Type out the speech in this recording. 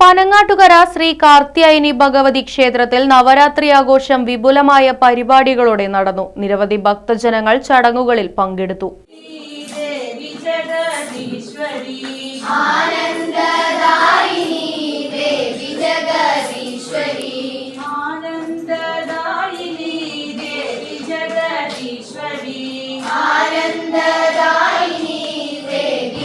Panangattukara Shri Karthyayani Bhagavathi ക്ഷേത്രത്തിൽ നവരാത്രി ആഘോഷം വിപുലമായ പരിപാടികളോടെ നടന്നു. നിരവധി ഭക്തജനങ്ങൾ ചടങ്ങുകളിൽ പങ്കെടുത്തു. ആനന്ദദായിനി ദേവി